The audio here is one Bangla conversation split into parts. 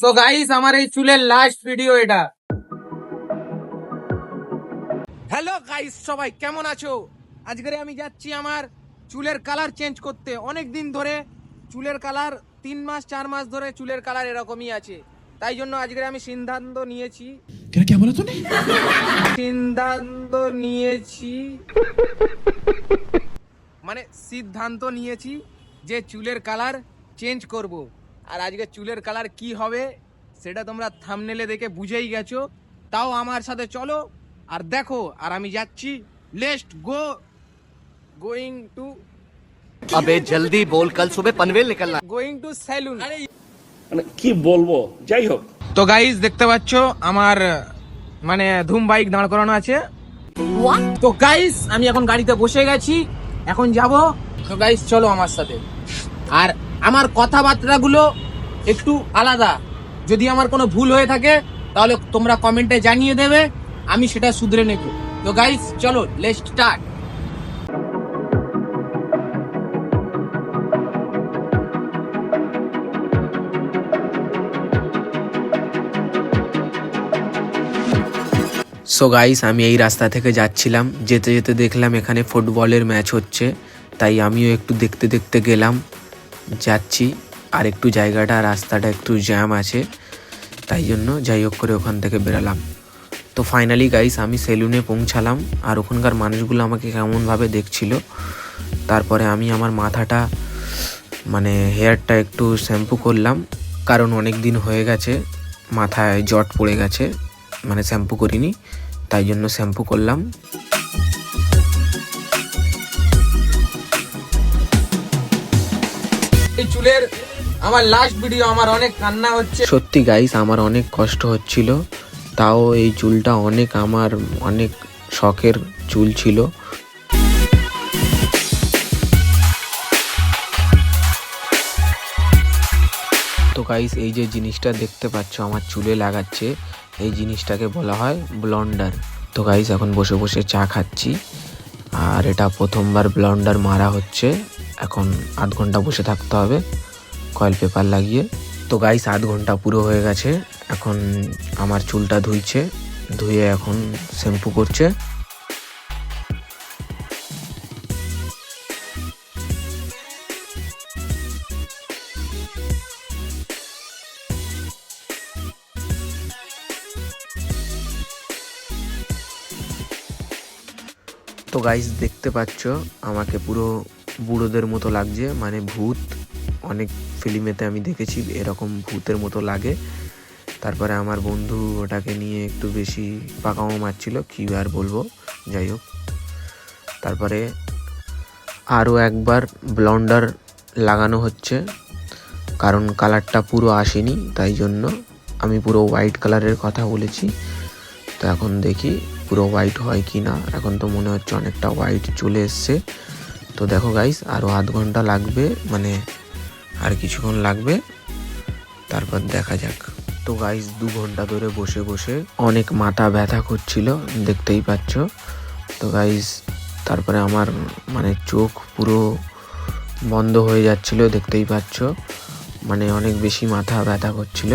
সো গাইস আমার এই চুলের লাস্ট ভিডিও এটা। হ্যালো গাইস সবাই কেমন আছো? আজকে আমি যাচ্ছি আমার চুলের কালার চেঞ্জ করতে। অনেক দিন ধরে চুলের কালার তিন মাস চার মাস ধরে চুলের কালার এরকমই আছে। তাই জন্য আজকে আমি সিদ্ধান্ত নিয়েছি। সিদ্ধান্ত নিয়েছি। মানে সিদ্ধান্ত নিয়েছি যে চুলের কালার চেঞ্জ করব। আর আজকে চুলের কালার কি হবে সেটা তোমরা থামনেলে দেখে বুঝেই গেছো। তাও আমার সাথে চলো আর দেখো আর আমি যাচ্ছি। লেস্ট গো গোয়িং টু আবে জলদি বল কাল সুবে পনভেল নিকলনা। গোয়িং টু সেলুন মানে কি বলব? যাই হোক। তো গাইস দেখতে পাচ্ছ আমার মানে ধুম বাইক দাঁড় করানো আছে। তো গাইস আমি এখন গাড়িতে বসে গেছি এখন যাব। তো গাইস চলো আমার সাথে। আর আমার কথাবার্তাগুলো একটু আলাদা। যদি আমার কোনো ভুল হয়ে থাকে, তাহলে তোমরা কমেন্টে জানিয়ে দেবে, আমি সেটা শুধরে নেব। তো গাইস চলো লেট স্টার্ট সো গাইস আমি এই রাস্তা থেকে যাচ্ছিলাম। যেতে যেতে দেখলাম এখানে ফুটবলের ম্যাচ হচ্ছে। তাই আমিও একটু দেখতে দেখতে গেলাম। যাচ্ছি। আর একটু জায়গাটা, রাস্তাটা একটু জ্যাম আছে। তাই জন্য যাই হোক করে ওখান থেকে বেরালাম। তো ফাইনালি গাইস আমি সেলুনে পৌঁছালাম। আর ওখানকার মানুষগুলো আমাকে কেমনভাবে দেখছিল, তারপরে আমি আমার মাথাটা মানে হেয়ারটা একটু শ্যাম্পু করলাম। কারণ অনেক দিন হয়ে গেছে, মাথায় জট পড়ে গেছে মানে শ্যাম্পু করিনি, তাই জন্য শ্যাম্পু করলাম। চুলের আমার লাস্ট ভিডিও আমার অনেক কান্না হচ্ছে। সত্যি গাইস আমার অনেক কষ্ট হচ্ছিল। তাও এই চুলটা অনেক আমার অনেক শখের চুল ছিল। তো গাইস এই যে জিনিসটা দেখতে পাচ্ছ, আমার চুলে লাগাচ্ছে, এই জিনিসটাকে বলা হয় ব্লন্ডার তো গাইস এখন বসে বসে চা খাচ্ছি। আর এটা প্রথমবার ব্লন্ডার মারা হচ্ছে। এখন আধ ঘণ্টা বসে থাকতে হবে কয়েল পেপার লাগিয়ে। তো গাইস আধ ঘণ্টা পুরো হয়ে গেছে, এখন আমার চুলটা ধুইছে, ধুয়ে এখন শ্যাম্পু করছে। তো গাইস দেখতে পাচ্ছ, আমাকে পুরো বুড়োদের মতো লাগছে। মানে ভূত, অনেক ফিল্মেতে আমি দেখেছি এরকম ভূতের মতো লাগে। তারপরে আমার বন্ধু ওটাকে নিয়ে একটু বেশি পাকামো মারছিল, কী আর বলব, যাই হোক। তারপরে আরও একবার ব্লন্ডার লাগানো হচ্ছে, কারণ কালারটা পুরো আসেনি, তাই জন্য আমি পুরো হোয়াইট কালারের কথা বলেছি। তো এখন দেখি পুরো হোয়াইট হয় কি না এখন তো মনে হচ্ছে অনেকটা হোয়াইট চলে এসছে। তো দেখো গাইস আরও আধ ঘণ্টা লাগবে মানে আর কিছুক্ষণ লাগবে। তারপর দেখা যাক। তো গাইস দু ঘণ্টা ধরে বসে বসে অনেক মাথা ব্যথা করছিল, দেখতেই পাচ্ছ। তো গাইস তারপরে আমার মানে চোখ পুরো বন্ধ হয়ে যাচ্ছিল, দেখতেই পাচ্ছ। মানে অনেক বেশি মাথা ব্যথা করছিল।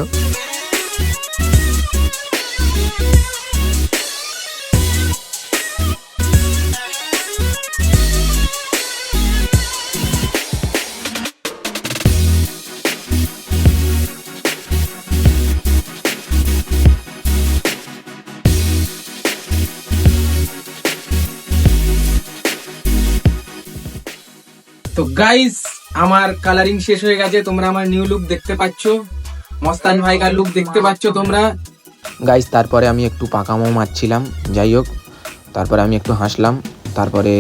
তো গাইস আমার কালারিং শেষ হয়ে গেছে, তোমরা আমার নিউ লুক দেখতে পাচ্ছ। মস্তান ভাইকার লুক দেখতে পাচ্ছ তোমরা। গাইস তারপরে আমি একটু পাকামো মারছিলাম, যাই হোক। তারপরে আমি একটু হাসলাম, তারপরে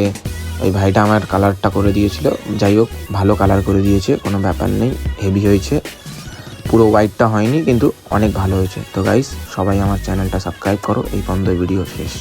ওই ভাইটা আমার কালারটা করে দিয়েছিল। যাই হোক, ভালো কালার করে দিয়েছে, কোনো ব্যাপার নেই হেভি হয়েছে। পুরো হোয়াইটটা হয়নি, কিন্তু অনেক ভালো হয়েছে। তো গাইস সবাই আমার চ্যানেলটা সাবস্ক্রাইব করো, এই পর্যন্ত ভিডিও শেষ।